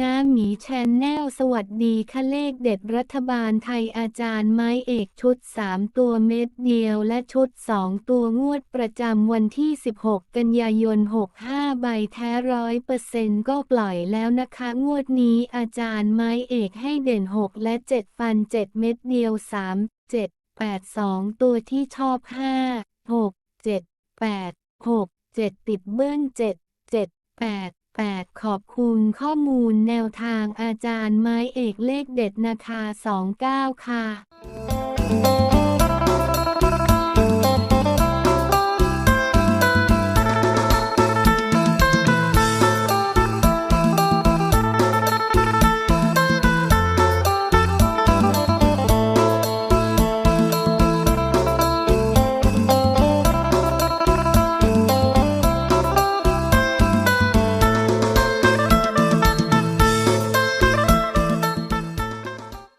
นะหมีแชนแนลสวัสดีค่ะเลขเด็ดรัฐบาลไทยอาจารย์ไม้เอกชุด 3 ตัวเม็ดเดียวและชุด 2 ตัวงวดประจำวันที่ 16 กันยายน 65 ใบแท้ร้อยเปอร์เซ็นต์ก็ปล่อยแล้วนะคะ งวดนี้อาจารย์ไม้เอกให้เด่น 6 และ 7 ฟัน 7 เม็ดเดียว 3 7 8 2 ตัวที่ชอบ 5 6 7 8 6 7 ติดเบิ้ล7 7 8 8 ขอบคุณข้อมูลแนวทางอาจารย์ไม้เอกเลขเด็ดนาคา 29 ค่ะ